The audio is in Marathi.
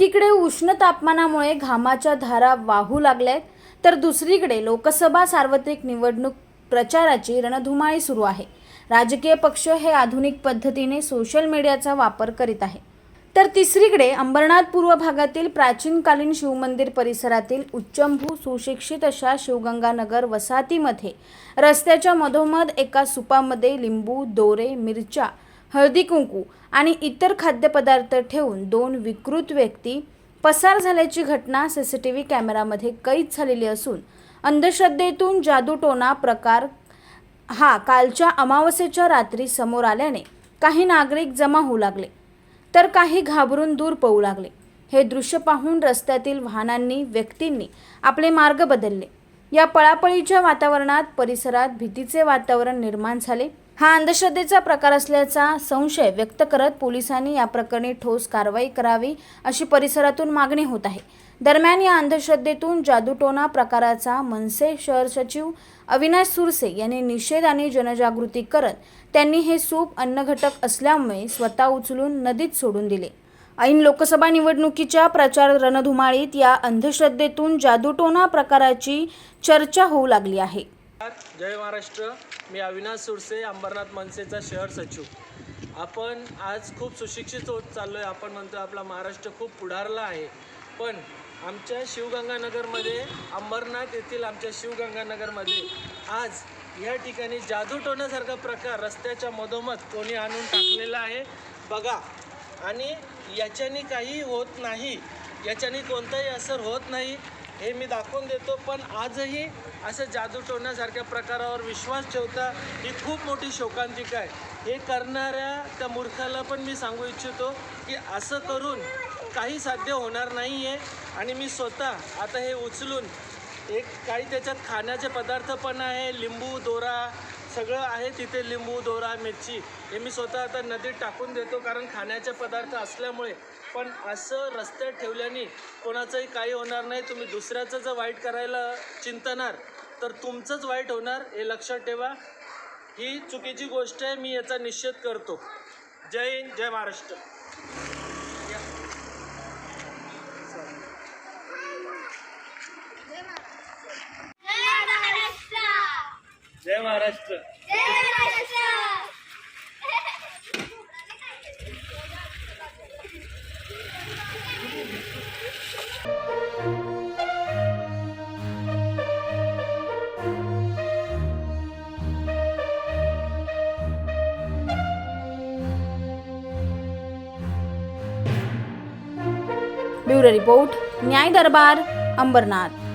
एकीकडे उष्ण तापमानामुळे घामाच्या धारा वाहू लागल्यात तर दुसरीकडे लोकसभा सार्वत्रिक निवडणूक प्रचाराची रणधुमाळी सुरू आहे. राजकीय पक्ष हे आधुनिक पद्धतीने सोशल मीडियाचा वापर करीत आहे. तर तिसरीकडे अंबरनाथ पूर्व भागातील प्राचीनकालीन शिवमंदिर परिसरातील उच्चंभू सुशिक्षित अशा शिवगंगानगर वसाहतीमध्ये रस्त्याच्या मधोमध एका सुपामध्ये लिंबू दोरे मिरच्या हळदी कुंकू आणि इतर खाद्यपदार्थ ठेवून दोन विकृत व्यक्ती पसार झाल्याची घटना सी सी टी व्ही कॅमेरामध्ये कैद झालेली असून अंधश्रद्धेतून जादूटोना प्रकार हा कालच्या अमावस्येच्या रात्री समोर आल्याने काही नागरिक जमा होऊ लागले तर काही घाबरून दूर पळू लागले. हे दृश्य पाहून रस्त्यातील वाहनांनी व्यक्तींनी आपले मार्ग बदलले. या पळापळीच्या वातावरणात परिसरात भीतीचे वातावरण निर्माण झाले. हा अंधश्रद्धेचा प्रकार असल्याचा संशय व्यक्त करत पोलिसांनी या प्रकरणी ठोस कारवाई करावी अशी परिसरातून मागणी होत आहे. दरम्यान या अंधश्रद्धेतून जादूटोना प्रकाराचा मनसे शहर सचिव अविनाश सुरसे यांनी निषेध आणि जनजागृती करत त्यांनी हे सूप अन्नघटक असल्यामुळे स्वतः उचलून नदीत सोडून दिले. ऐन लोकसभा निवडणुकीच्या प्रचार रणधुमाळीत या अंधश्रद्धेतून जादूटोना प्रकाराची चर्चा होऊ लागली आहे. जय महाराष्ट्र. मी अविनाश सुरसे अंबरनाथ मनसेचा शहर सचिव. आपण आज खूप सुशिक्षित होत चाललो आहे आपण म्हणतो आपला महाराष्ट्र खूप पुढारला आहे. पण आमच्या शिवगंगानगरमध्ये अंबरनाथ येथील आमच्या शिवगंगानगरमध्ये आज या ठिकाणी जादू टोण्यासारखा प्रकार रस्त्याच्या मधोमध कोणी आणून टाकलेला आहे? बघा. आणि याच्याने काही होत नाही. याच्याने कोणताही असर होत नाही. हे मी दाखवून देतो पण आजही असं जादू टोण्यासारख्या प्रकारावर विश्वास ठेवता ही खूप मोठी शोकांतिका आहे. हे करणाऱ्या त्या मूर्खाला पण मी सांगू इच्छितो की असं करून काही साध्य होणार नाही आहे आणि मी स्वतः आता हे उचलून एक काही त्याच्यात खाण्याचे पदार्थ पण आहे लिंबू दोरा सगळं आहे तिथे लिंबू दोरा मिरची हे मी स्वतः आता नदीत टाकून देतो कारण खाण्याचे पदार्थ असल्यामुळे. पण असं रस्त्यात ठेवल्याने कोणाचंही काही होणार नाही. तुम्ही दुसऱ्याचं जर वाईट करायला चिंतणार तर तुमचंच वाईट होणार हे लक्षात ठेवा. ही चुकीची गोष्ट आहे मी याचा निषेध करतो. जय हिंद जय महाराष्ट्र जय महाराष्ट्र जय महाराष्ट्र जय Maharashtra. Bureau report Nyay Darbar Ambernath.